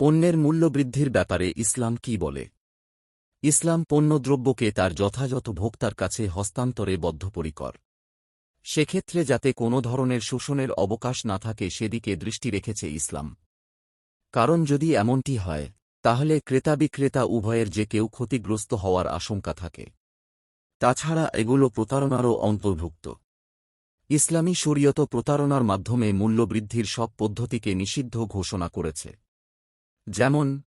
পণ্যের মূল্যবৃদ্ধির ব্যাপারে ইসলাম কি বলে? ইসলাম পণ্যদ্রব্যকে তার যথাযথ ভোক্তার কাছে হস্তান্তরে বদ্ধপরিকর। সেক্ষেত্রে যাতে কোনো ধরনের শোষণের অবকাশ না থাকে সেদিকে দৃষ্টি রেখেছে ইসলাম। কারণ যদি এমনটি হয়, তাহলে ক্রেতা বিক্রেতা উভয়ের যে কেউ ক্ষতিগ্রস্ত হওয়ার আশঙ্কা থাকে। তাছাড়া এগুলো প্রতারণারও অন্তর্ভুক্ত। ইসলামী শরীয়ত প্রতারণার মাধ্যমে মূল্যবৃদ্ধির সব পদ্ধতিকে নিষিদ্ধ ঘোষণা করেছে। যেমন,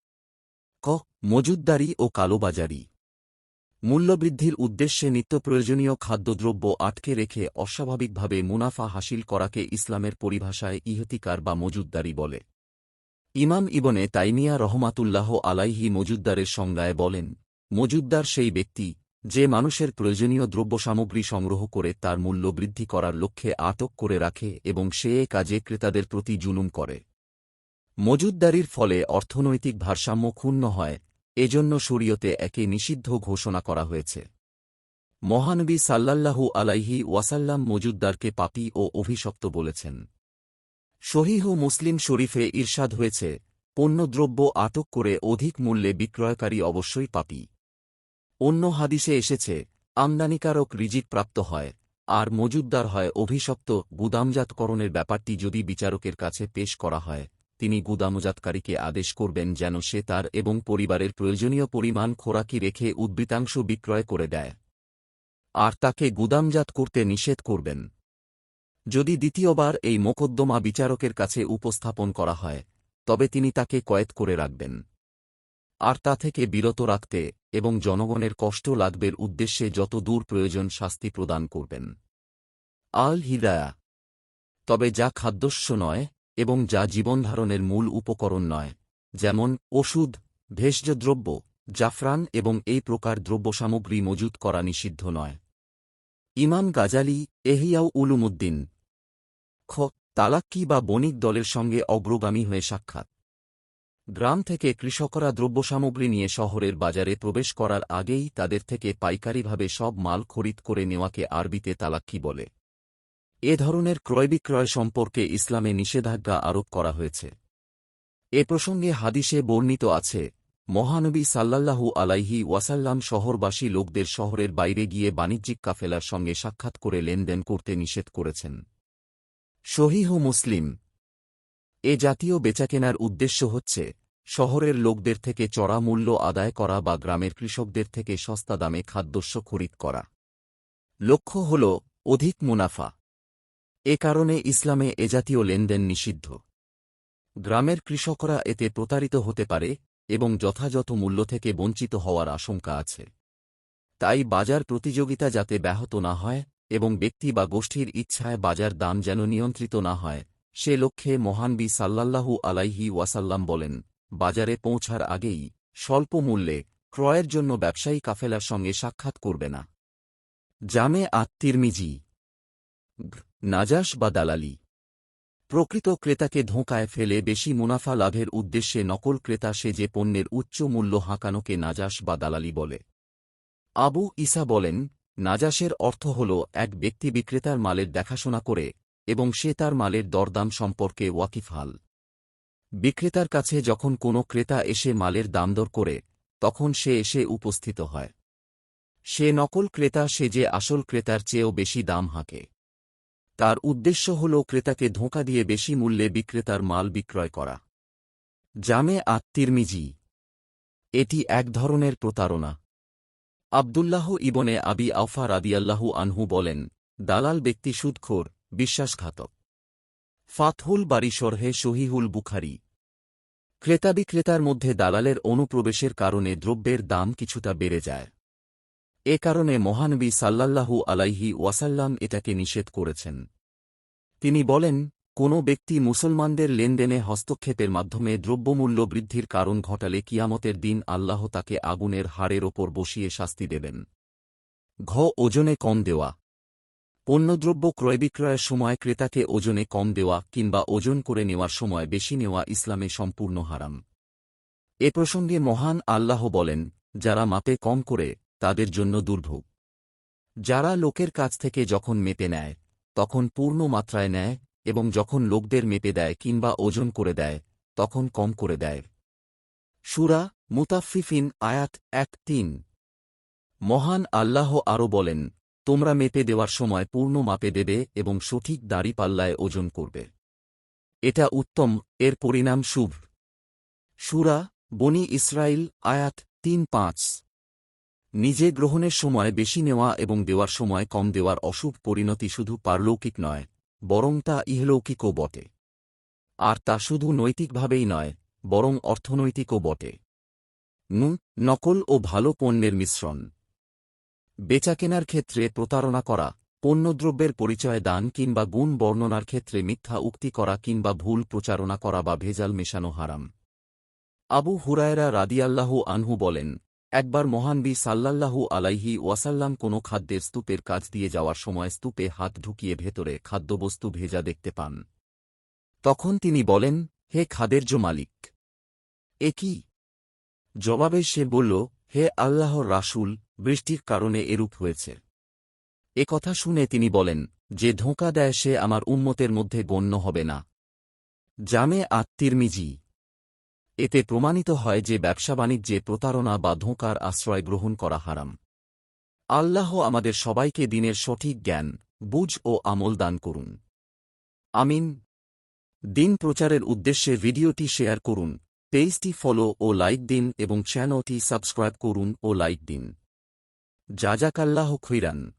ক, মজুদ্দারি ও কালোবাজারি। মূল্যবৃদ্ধির উদ্দেশ্যে নিত্য প্রয়োজনীয় খাদ্যদ্রব্য আটকে রেখে অস্বাভাবিকভাবে মুনাফা হাসিল করাকে ইসলামের পরিভাষায় ইহতিকার বা মজুদ্দারি বলে। ইমাম ইবনে তাইমিয়া রহমাতুল্লাহ আলাইহি মজুদ্দারের সংজ্ঞায় বলেন, মজুদ্দার সেই ব্যক্তি যে মানুষের প্রয়োজনীয় দ্রব্য সামগ্রী সংগ্রহ করে তার মূল্য বৃদ্ধি করার লক্ষ্যে আটক করে রাখে এবং সে কাজে ক্রেতাদের প্রতি জুলুম করে। মজুদ্দারির ফলে অর্থনৈতিক ভারসাম্য ক্ষুণ্ণ হয়, এজন্য শরীয়তে একে নিষিদ্ধ ঘোষণা করা হয়েছে। মহানবী সাল্লাল্লাহু আলাইহি ওয়াসাল্লাম মজুদ্দারকে পাপী ও অভিশপ্ত বলেছেন। শহীহ মুসলিম শরীফে ঈর্ষাদ হয়েছে, পণ্যদ্রব্য আটক করে অধিক মূল্যে বিক্রয়কারী অবশ্যই পাপী। অন্য হাদিসে এসেছে, আমদানিকারক রিজিক প্রাপ্ত হয়, আর মজুদ্দার হয় অভিশপ্ত, গুদামজাতকরণের ব্যাপারটি যদি বিচারকের কাছে পেশ করা হয়। তিনি গুদামজাতকারীকে আদেশ করবেন যেন সে তার এবং পরিবারের প্রয়োজনীয় পরিমাণ খোরাকি রেখে উদ্বৃতাংশ বিক্রয় করে দেয়। আর তাকে গুদামজাত করতে নিষেধ করবেন। যদি দ্বিতীয়বার এই মোকদ্দমা বিচারকের কাছে উপস্থাপন করা হয়, তবে তিনি তাকে কয়েদ করে রাখবেন। আর তা থেকে বিরত রাখতে এবং জনগণের কষ্ট লাগবের উদ্দেশ্যে যত দূর প্রয়োজন শাস্তি প্রদান করবেন। আল হিদায়া তবে যা খাদ্যস্য নয় এবং যা জীবনধারণের মূল উপকরণ নয়, যেমন ওষুধ, ভেষজদ্রব্য, জাফরান এবং এই প্রকার দ্রব্যসামগ্রী মজুত করা নিষিদ্ধ নয়। ইমাম গাজালি এহিয়াউ উলুমুদ্দিন, খ, তালাক্কি বা বণিক দলের সঙ্গে অগ্রগামী হয়ে সাক্ষাৎ। গ্রাম থেকে কৃষকরা দ্রব্যসামগ্রী নিয়ে শহরের বাজারে প্রবেশ করার আগেই তাদের থেকে পাইকারিভাবে সব মাল খরিদ করে নেওয়াকে আরবিতে তালাক্কি বলে। এ ধরনের ক্রয়বিক্রয় সম্পর্কে ইসলামে নিষেধাজ্ঞা আরোপ করা হয়েছে। এ প্রসঙ্গে হাদিসে বর্ণিত আছে, মহানবী সাল্লাল্লাহু আলাইহি ওয়াসাল্লাম শহরবাসী লোকদের শহরের বাইরে গিয়ে বাণিজ্যিক কাফেলার সঙ্গে সাক্ষাৎ করে লেনদেন করতে নিষেধ করেছেন। শহীহ মুসলিম। এ জাতীয় বেচাকেনার উদ্দেশ্য হচ্ছে, শহরের লোকদের থেকে চড়া মূল্য আদায় করা বা গ্রামের কৃষকদের থেকে সস্তা দামে খাদ্যস্য খরিদ করা। লক্ষ্য হল, অধিক মুনাফা। এ কারণে ইসলামে এ জাতীয় লেনদেন নিষিদ্ধ। গ্রামের কৃষকরা এতে প্রতারিত হতে পারে এবং যথাযথ মূল্য থেকে বঞ্চিত হওয়ার আশঙ্কা আছে। তাই বাজার প্রতিযোগিতা যাতে ব্যাহত না হয় এবং ব্যক্তি বা গোষ্ঠীর ইচ্ছায় বাজার দাম যেন নিয়ন্ত্রিত না হয়, সে লক্ষ্যে মহানবী সাল্লাল্লাহু আলাইহি ওয়াসাল্লাম বলেন, বাজারে পৌঁছার আগেই স্বল্প মূল্যে ক্রয়ের জন্য ব্যবসায়ী কাফেলার সঙ্গে সাক্ষাৎ করবে না। জামে আত্মিরমিজি নাজাস বা দালালি। প্রকৃত ক্রেতাকে ধোঁকায় ফেলে বেশি মুনাফা লাভের উদ্দেশ্যে নকল ক্রেতা সে যে পণ্যের উচ্চ মূল্য হাঁকানোকে নাজাস বা দালালি বলে। আবু ইসা বলেন নাজাসের অর্থ হল এক ব্যক্তি বিক্রেতার মালের দেখাশোনা করে এবং সে তার মালের দরদাম সম্পর্কে ওয়াকিফহাল বিক্রেতার কাছে যখন কোনো ক্রেতা এসে মালের দামদর করে, তখন সে এসে উপস্থিত হয়। সে নকল ক্রেতা সে যে আসল ক্রেতার চেয়েও বেশি দাম হাঁকে। তার উদ্দেশ্য হল ক্রেতাকে ধোঁকা দিয়ে বেশি মূল্যে বিক্রেতার মাল বিক্রয় করা। জামে আত্মিরমিজি এটি এক ধরনের প্রতারণা। আবদুল্লাহ ইবনে আবি আফা রাদিয়াল্লাহু আনহু বলেন, দালাল ব্যক্তি সুদখোর, বিশ্বাসঘাতক। ফাতহুল বাড়ি সরহে শহিহুল বুখারি। ক্রেতা বিক্রেতার মধ্যে দালালের অনুপ্রবেশের কারণে দ্রব্যের দাম কিছুটা বেড়ে যায়। এ কারণে মহানবী সাল্লাল্লাহু আলাইহি ওয়াসাল্লাম এটাকে নিষেধ করেছেন। তিনি বলেন, কোনো ব্যক্তি মুসলমানদের লেনদেনে হস্তক্ষেপের মাধ্যমে দ্রব্যমূল্য বৃদ্ধির কারণ ঘটালে কিয়ামতের দিন আল্লাহ তাকে আগুনের হাড়ের ওপর বসিয়ে শাস্তি দেবেন। ঘ, ওজনে কম দেওয়া। পণ্যদ্রব্য ক্রয় বিক্রয়ের সময় ক্রেতাকে ওজনে কম দেওয়া কিংবা ওজন করে নেওয়ার সময় বেশি নেওয়া ইসলামে সম্পূর্ণ হারাম। এ প্রসঙ্গে মহান আল্লাহ বলেন, যারা মাপে কম করে তাদের জন্য দুর্ভোগ। যারা লোকের কাছ থেকে যখন মেপে নেয়, তখন পূর্ণ মাত্রায় নেয় এবং যখন লোকদের মেপে দেয় কিংবা ওজন করে দেয়, তখন কম করে দেয়। সুরা মুতাফিফিন আয়াত এক তিন। মহান আল্লাহ আরও বলেন, তোমরা মেপে দেওয়ার সময় পূর্ণ মাপে দেবে এবং সঠিক দাড়িপাল্লায় ওজন করবে। এটা উত্তম, এর পরিণাম শুভ। সুরা বনি ইসরাইল আয়াত তিন পাঁচ। নিজে গ্রহণের সময় বেশি নেওয়া এবং দেওয়ার সময় কম দেওয়ার অশুভ পরিণতি শুধু পারলৌকিক নয়, বরং তা ইহলৌকিকও বটে। আর তা শুধু নৈতিকভাবেই নয়, বরং অর্থনৈতিকও বটে। নু, নকল ও ভালো পণ্যের মিশ্রণ। বেচাকেনার ক্ষেত্রে প্রতারণা করা, পণ্যদ্রব্যের পরিচয় দান কিংবা গুণ বর্ণনার ক্ষেত্রে মিথ্যা উক্তি করা কিংবা ভুল প্রচারণা করা বা ভেজাল মেশানো হারাম। আবু হুরায়রা রাদিয়াল্লাহু আনহু বলেন একবার মহানবী সাল্লাল্লাহু আলাইহি ওয়াসাল্লাম কোনো খাদ্যের স্তূপের কাজ দিয়ে যাওয়ার সময় স্তূপে হাত ঢুকিয়ে ভেতরে খাদ্যবস্তু ভেজা দেখতে পান। তখন তিনি বলেন, হে খাদের্য মালিক, এ কি? জবাবে সে বলল, হে আল্লাহর রাসূল, বৃষ্টির কারণে এরূপ হয়েছে। এ কথা শুনে তিনি বলেন, যে ধোঁকা দেয় সে আমার উম্মতের মধ্যে গণ্য হবে না। জামে আত্মিরমিজি এতে প্রমাণিত হয় যে ব্যবসা বাণিজ্যে প্রতারণা বা ধোঁকার আশ্রয় গ্রহণ করা হারাম। আল্লাহ আমাদের সবাইকে দিনের সঠিক জ্ঞান, বুঝ ও আমল দান করুন। আমিন। দিন প্রচারের উদ্দেশ্যে ভিডিওটি শেয়ার করুন, পেজটি ফলো ও লাইক দিন এবং চ্যানেলটি সাবস্ক্রাইব করুন ও লাইক দিন। জাজাকাল্লাহ খৈরান।